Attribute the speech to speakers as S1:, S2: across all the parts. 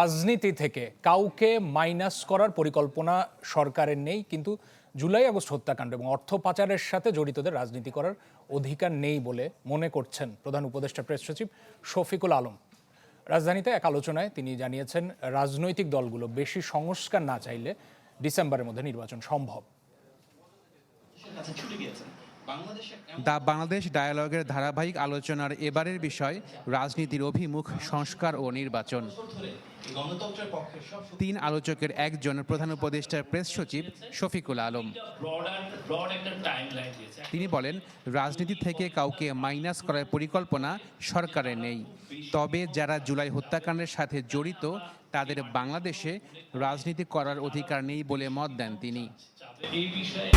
S1: রাজনীতি থেকে কাউকে মাইনাস করার পরিকল্পনা সরকারের নেই, কিন্তু জুলাই আগস্ট হত্যাকাণ্ড এবং অর্থ পাচারের সাথে জড়িতদের রাজনীতি করার অধিকার নেই বলে মনে করছেন প্রধান উপদেষ্টা প্রেস সচিব শফিকুল আলম। রাজধানীতে এক আলোচনায় তিনি জানিয়েছেন, রাজনৈতিক দলগুলো বেশি সংস্কার না চাইলে ডিসেম্বরের মধ্যে নির্বাচন সম্ভব।
S2: গিয়েছেন বাংলাদেশে
S3: দ্য বাংলাদেশ ডায়ালগের ধারাবাহিক আলোচনার এবারের বিষয় রাজনীতির অভিমুখ সংস্কার ও নির্বাচন। তিন আলোচকের একজন প্রধান উপদেষ্টার প্রেস সচিব শফিকুল আলম। তিনি বলেন রাজনীতি থেকে কাউকে মাইনাস করার পরিকল্পনা সরকারের নেই। তবে যারা জুলাই হত্যাকাণ্ডের সাথে জড়িত তাদের বাংলাদেশে রাজনীতি করার অধিকার নেই বলে মত দেন তিনি।
S2: এই বিষয়ে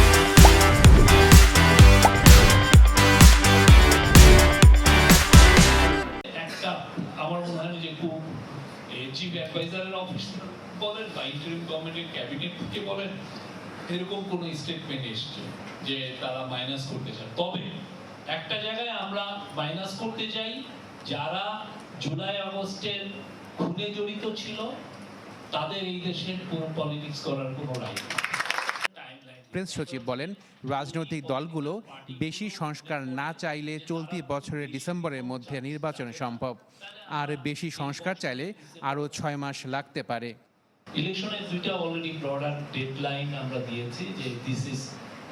S2: খুব চিফ অ্যাডভাইজারের অফিস বলেন বা ইন্টারিম গভর্নমেন্টের ক্যাবিনেট থেকে বলেন, এরকম স্টেটমেন্ট এসছে যে তারা মাইনাস করতে চায়। তবে একটা জায়গায় আমরা মাইনাস করতে চাই, যারা জুলাই আগস্টের খুনে জড়িত ছিল, তাদের এই দেশের কোনো পলিটিক্স করার কোনো রাইট
S3: প্রেস সচিব বলেন, রাজনৈতিক দলগুলো বেশি সংস্কার না চাইলে চলতি বছরের ডিসেম্বরের মধ্যে নির্বাচন সম্ভব। আর বেশি সংস্কার চাইলে আরও ছয় মাস লাগতে পারে।
S2: ইলেকশনের দুইটা অলরেডি ব্রডার ডেডলাইন আমরা দিয়েছি যে দিস ইজ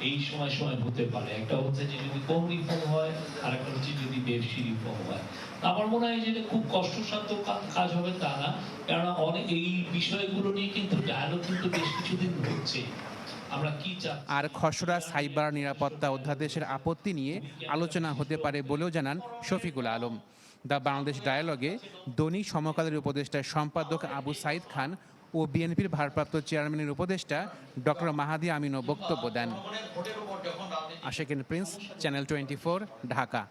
S2: এই সময় সময় হতে পারে। একটা হচ্ছে যে যদি কম রিফর্ম হয় আর একটা হচ্ছে যদি বেশি রিফর্ম হয়। আমার মনে হয় যে এটা খুব কষ্টসাধ্য কাজ হবে তা না, কেননা অনেক এই বিষয়গুলো নিয়ে কিন্তু ডায়ালগ কিন্তু বেশ কিছুদিন হচ্ছে।
S3: আর খসড়া সাইবার নিরাপত্তা অধ্যাদেশের আপত্তি নিয়ে আলোচনা হতে পারে বলেও জানান শফিকুল আলম। দ্য বাংলাদেশ ডায়ালগে দৈনিক সমকালের উপদেষ্টা সম্পাদক আবু সাইদ খান ও বিএনপির ভারপ্রাপ্ত চেয়ারম্যানের উপদেষ্টা ডক্টর মাহাদি আমিনও বক্তব্য দেন। Ashekin Prince channel twenty Dhaka.